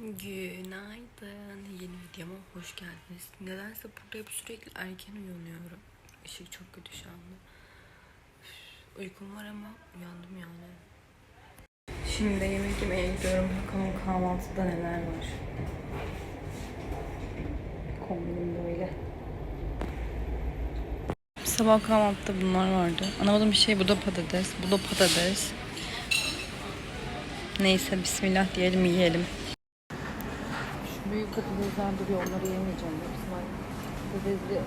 Günaydın. Yeni videoma hoş geldiniz. Nedense burada hep sürekli erken uyanıyorum. Işık çok kötü şu anda. Uykum var ama uyandım yani. Şimdi yemek yemeye gidiyorum. Bakalım kahvaltıda neler var. Kombinim böyle. Sabah kahvaltıda bunlar vardı. Anlamadım bir şey. Bu da patates. Bu da patates. Neyse bismillah diyelim yiyelim. Büyük patatesler duruyor. Onları yemeyeceğim. Hepsi var. Patatesli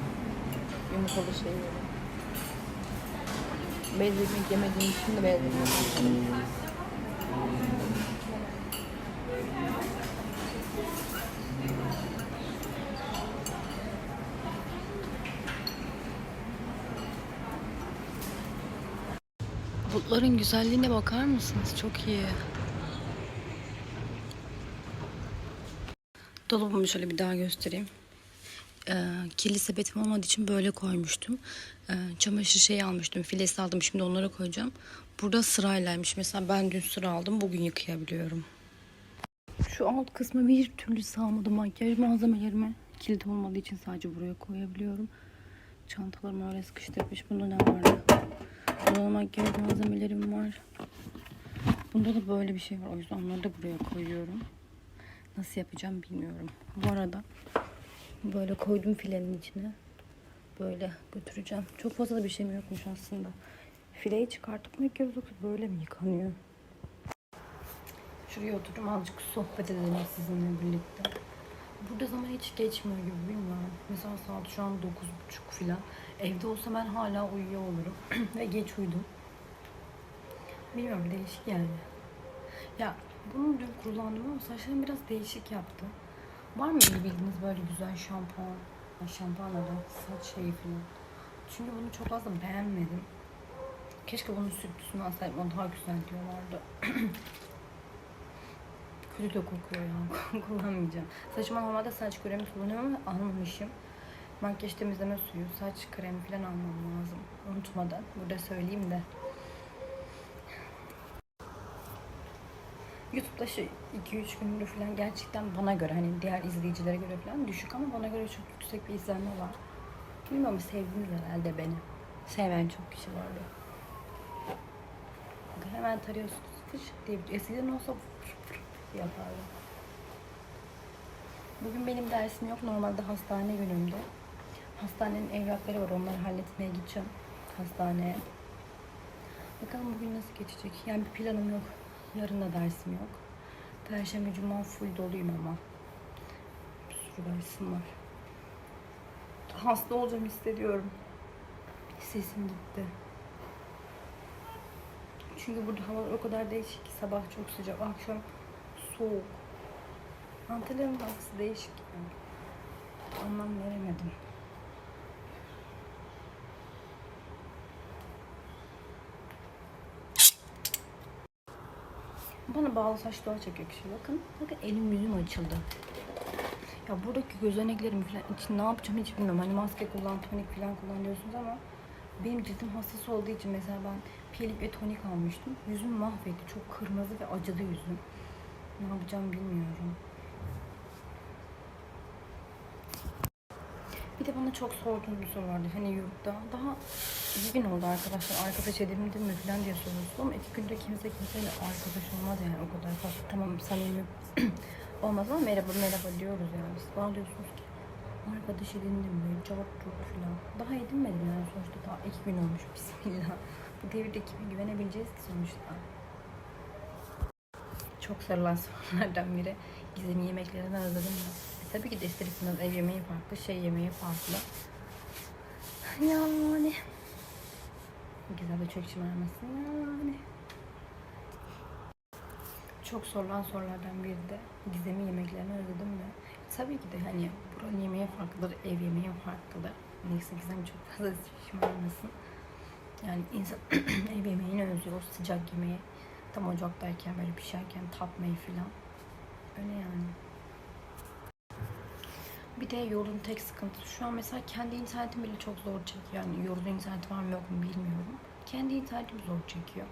yumurtalı şey yiyorum. Beyaz ekmek yemediğim için de yiyorum. Bulutların güzelliğine bakar mısınız? Çok iyi. Dolabımı şöyle bir daha göstereyim. Ee, kirli sepetim olmadığı için böyle koymuştum. Ee, çamaşır şeyi almıştım. Filesi aldım. Şimdi onlara koyacağım. Burada sıraylaymış. Mesela ben dün sıra aldım. Bugün yıkayabiliyorum. Şu alt kısmı bir türlü sağmadım. Makyaj malzemelerimi kilit olmadığı için sadece buraya koyabiliyorum. Çantalarımı öyle sıkıştırmış. Bunda ne vardı? Bunda da makyaj malzemelerim var. Bunda da böyle bir şey var. O yüzden onları da buraya koyuyorum. Nasıl yapacağım bilmiyorum. Bu arada böyle koydum filenin içine. Böyle götüreceğim. Çok fazla da bir şeyim yokmuş aslında. Fileyi çıkartıp mı yıkıyoruz böyle mi yıkanıyor? Şuraya oturdum azıcık sohbet edelim sizinle birlikte. Burada zaman hiç geçmiyor gibi bilmiyorum. Mesela saat şu an 9.30 filan. Evde olsa ben hala uyuyor olurum. Ve geç uyudum. Bilmiyorum değişik yani. Ya bunu dün kullandım ama saçlarım biraz değişik yaptı. Var mı bildiğiniz böyle güzel şampuan? Şampuan adı, saç şeyi falan. Çünkü bunu çok fazla beğenmedim. Keşke bunun sütlüsünü alsaydım. O daha güzel diyorlardı. Kötü de kokuyor ya. Kullanmayacağım. Saçıma normalde saç kremi kullanıyorum ama almamışım. Makyaj temizleme suyu, saç kremi falan almam lazım. Unutmadan. Burada söyleyeyim de. YouTube'da şu 2-3 gündür falan gerçekten bana göre hani diğer izleyicilere göre falan düşük ama bana göre çok yüksek bir izlenme var. Bilmiyorum sevdiniz herhalde beni. Seven çok kişi vardı. Bakın hemen tarıyorsunuz. Fış diye bitiyor. Eskiden olsa fır yapardım. Bugün benim dersim yok. Normalde hastane günümde. Hastanenin evrakları var. Onları halletmeye gideceğim. Hastaneye. Bakalım bugün nasıl geçecek. Yani bir planım yok. Yarın da dersim yok. Perşembe, cuma full doluyum ama. Bir sürü dersim var. Hasta olacağım hissediyorum. Sesim gitti. Çünkü burada hava o kadar değişik ki sabah çok sıcak, akşam soğuk. Antalya'nın havası değişik. Anlam veremedim. Bana bağlı saç doğa çok yakışıyor. Bakın, bakın elim yüzüm açıldı. Ya buradaki gözeneklerim falan için ne yapacağım hiç bilmiyorum. Hani maske kullan, tonik falan kullan diyorsunuz ama benim cildim hassas olduğu için mesela ben pilik ve tonik almıştım. Yüzüm mahvetti. Çok kırmızı ve acıdı yüzüm. Ne yapacağım bilmiyorum. De bana çok sorduğum bir soru vardı. Hani yurtta daha iki gün oldu arkadaşlar. Arkadaş edindim mi falan diye soruyorsunuz ama iki günde kimse kimseyle arkadaş olmaz yani o kadar fazla. Tamam samimi olmaz ama merhaba merhaba diyoruz yani. Siz bana diyorsunuz ki arkadaş edindim mi? Cevap yok falan. Daha edinmedim yani sonuçta daha iki gün olmuş. Bismillah. Bu devirde kime güvenebileceğiz ki sonuçta? Çok sarılan sorulardan biri. Gizem yemeklerinden özledim mi? Tabii ki de ister istemez ev yemeği farklı, şey yemeği farklı. Yani. Güzel de çok şımarmasın yani. Çok sorulan sorulardan biri de Gizem'in yemeklerini özledim mi? Tabii ki de hani buranın yemeği farklıdır, ev yemeği farklıdır. Neyse Gizem çok fazla şımarmasın. Yani insan ev yemeğini özlüyor, sıcak yemeği. Tam ocaktayken böyle pişerken tatmayı filan. Öyle yani. Bir de yolun tek sıkıntısı şu an mesela kendi internetim bile çok zor çekiyor. Yani yolda internet var mı yok mu bilmiyorum. Kendi internetim zor çekiyor.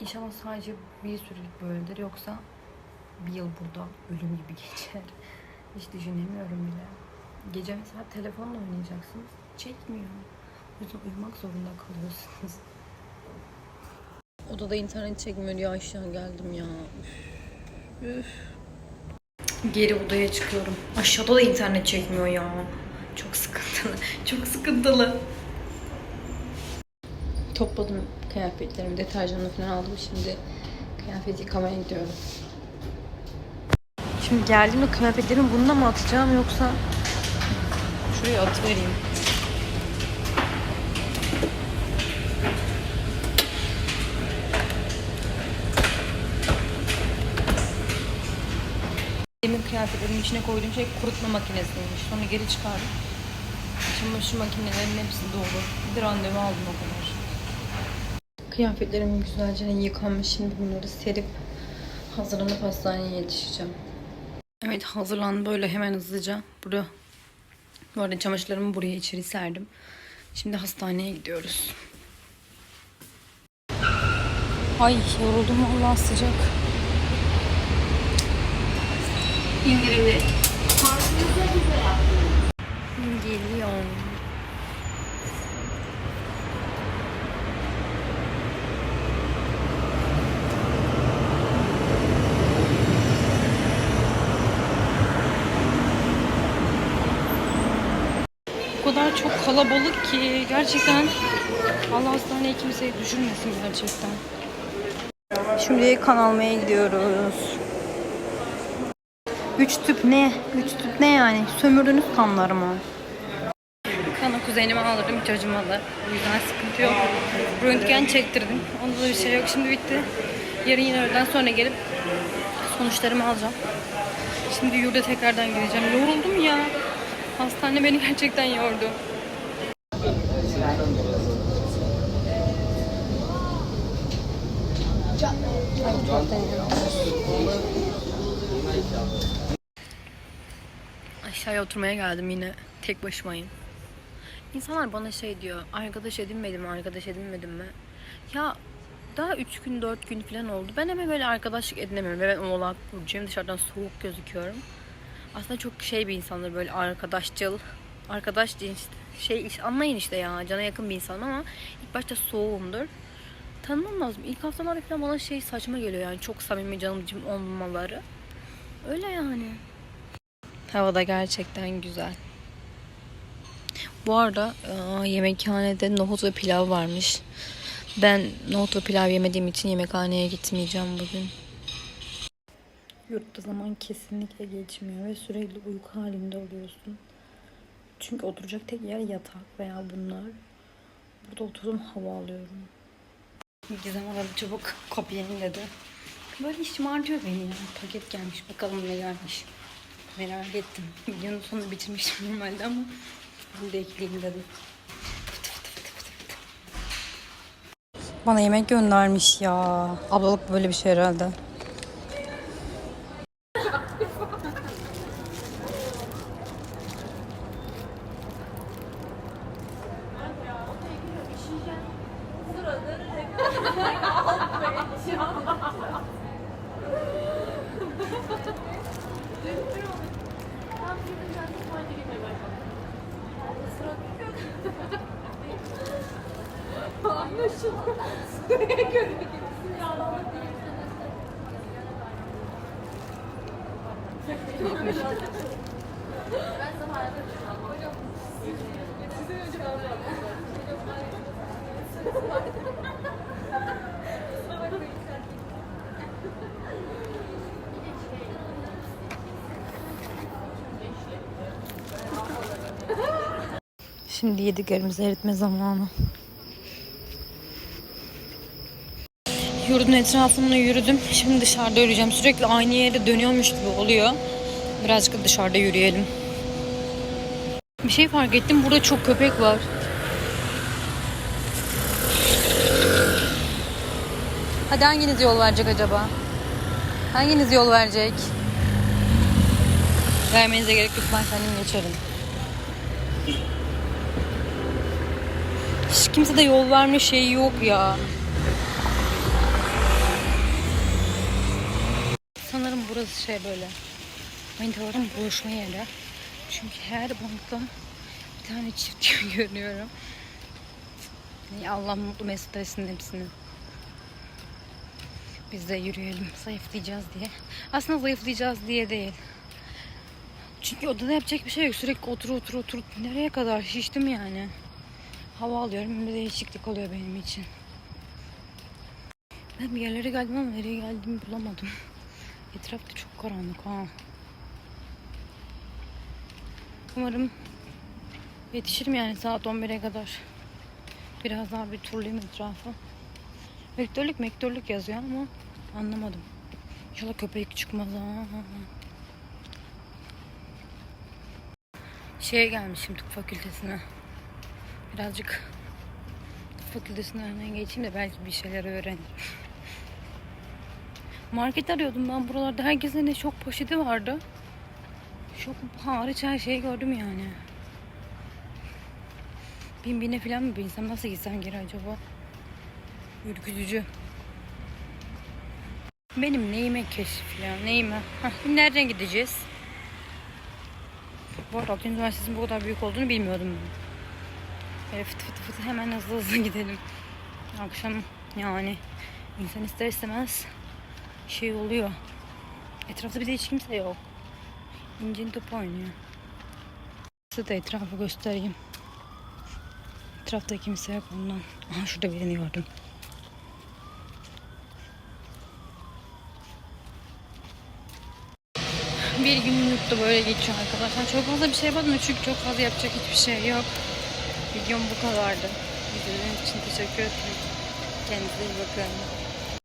İnşallah sadece bir sürelik böyledir yoksa bir yıl burada ölüm gibi geçer. Hiç düşünemiyorum bile. Gece mesela telefonla oynayacaksınız. Çekmiyor. O yüzden uyumak zorunda kalıyorsunuz. Odada internet çekmiyor diye aşağı geldim ya. Üf. Üf. Geri odaya çıkıyorum. Aşağıda da internet çekmiyor ya. Çok sıkıntılı. Çok sıkıntılı. Topladım kıyafetlerimi, deterjanını falan aldım. Şimdi kıyafet yıkamaya gidiyorum. Şimdi geldiğimde kıyafetlerimi bununla mı atacağım yoksa şuraya atıvereyim. Kıyafetlerimin içine koyduğum şey kurutma makinesiymiş. Sonra geri çıkardım. Çamaşır makinelerinin hepsi dolu. Bir randevu aldım o kadar. Kıyafetlerim güzelce yıkanmış. Şimdi bunları serip hazırlanıp hastaneye yetişeceğim. Evet hazırlandım böyle hemen hızlıca. Burada bu arada çamaşırlarımı buraya içeri serdim. Şimdi hastaneye gidiyoruz. Ay yoruldum Allah sıcak. İndirimli. Geliyor. O kadar çok kalabalık ki gerçekten Allah hastaneye kimseyi düşürmesin gerçekten. Şimdi kan almaya gidiyoruz. Üç tüp ne? Üç tüp ne yani? Sömürdünüz kanlarımı. Kanı kuzenime alırdım hiç acımadı. O yüzden sıkıntı yok. Röntgen çektirdim. Onda da bir şey yok. Şimdi bitti. Yarın yine öğleden sonra gelip sonuçlarımı alacağım. Şimdi yurda tekrardan gideceğim. Yoruldum ya. Hastane beni gerçekten yordu. Çok. Aşağıya oturmaya geldim yine. Tek başımayım. İnsanlar bana şey diyor. Arkadaş edinmedim mi? Arkadaş edinmedim mi? Ya daha 3 gün 4 gün falan oldu. Ben hemen böyle arkadaşlık edinemiyorum. Ve ben oğlak burcuyum. Dışarıdan soğuk gözüküyorum. Aslında çok şey bir insandır böyle arkadaşçıl. Arkadaş cins şey anlayın işte ya. Cana yakın bir insanım ama ilk başta soğuğumdur. Tanımam lazım. İlk haftalarda falan bana şey saçma geliyor yani. Çok samimi canımcım olmamaları. Öyle yani. Hava da gerçekten güzel. Bu arada e, yemekhanede nohut ve pilav varmış. Ben nohut ve pilav yemediğim için yemekhaneye gitmeyeceğim bugün. Yurtta zaman kesinlikle geçmiyor ve sürekli uyku halinde oluyorsun. Çünkü oturacak tek yer yatak veya bunlar. Burada oturdum hava alıyorum. Gizem aradı çabuk kopyayım dedi. Böyle işim harcıyor beni ya. Paket gelmiş bakalım ne gelmiş. Merak ettim. Videonun sonunu bitirmiştim normalde ama bunu da ekleyeyim dedim. Fıtı fıtı fıtı fıtı fıtı. Bana yemek göndermiş ya. Ablalık böyle bir şey herhalde. Anlaşıldı. Sıraya göre gitsin yağlamak Çok meşhur. Ben sana hayata düşünmem. Hocam, sizin önce ben yapacağım. Şimdi yediklerimizi eritme zamanı. Yurdun etrafında yürüdüm. Şimdi dışarıda yürüyeceğim. Sürekli aynı yere dönüyormuş gibi oluyor. Birazcık da dışarıda yürüyelim. Bir şey fark ettim. Burada çok köpek var. Hadi hanginiz yol verecek acaba? Hanginiz yol verecek? Vermenize gerek yok. Ben kendim geçerim. Hiç kimse de yol verme şeyi yok ya. Sanırım burası şey böyle. Manitaların buluşma yeri. Çünkü her bankta bir tane çift görüyorum. Yani Allah mutlu mesut etsin hepsini. Biz de yürüyelim zayıflayacağız diye. Aslında zayıflayacağız diye değil. Çünkü odada yapacak bir şey yok. Sürekli otur otur otur. Nereye kadar şiştim yani. Hava alıyorum. Bir değişiklik oluyor benim için. Ben bir yerlere geldim ama nereye geldiğimi bulamadım. Etrafta çok karanlık ha. Umarım yetişirim yani saat 11'e kadar. Biraz daha bir turlayayım etrafı. Vektörlük mektörlük yazıyor ama anlamadım. İnşallah köpek çıkmaz ha. Şeye gelmişim tıp fakültesine. Birazcık fakültesine hemen geçeyim de belki bir şeyler öğrenirim. Market arıyordum ben buralarda. Herkesin de çok poşeti vardı. Çok hariç her şeyi gördüm yani. Bin bine falan mı binsem nasıl gitsem geri acaba? Ürkütücü. Benim neyime keşif ya neyime? Hah, nereden gideceğiz? Bu arada Akdeniz Üniversitesi'nin bu kadar büyük olduğunu bilmiyordum ben. Böyle fıt fıt fıt hemen hızlı hızlı gidelim. Akşam yani insan ister istemez şey oluyor. Etrafta bir de hiç kimse yok. İncin top oynuyor. Size de etrafı göstereyim. Etrafta kimse yok ondan. Aha şurada birini gördüm. Bir gün yurtta böyle geçiyor arkadaşlar. Çok fazla bir şey yapmadım çünkü çok fazla yapacak hiçbir şey yok. Videom bu kadardı. İzlediğiniz için teşekkür ederim. Kendinize iyi bakın.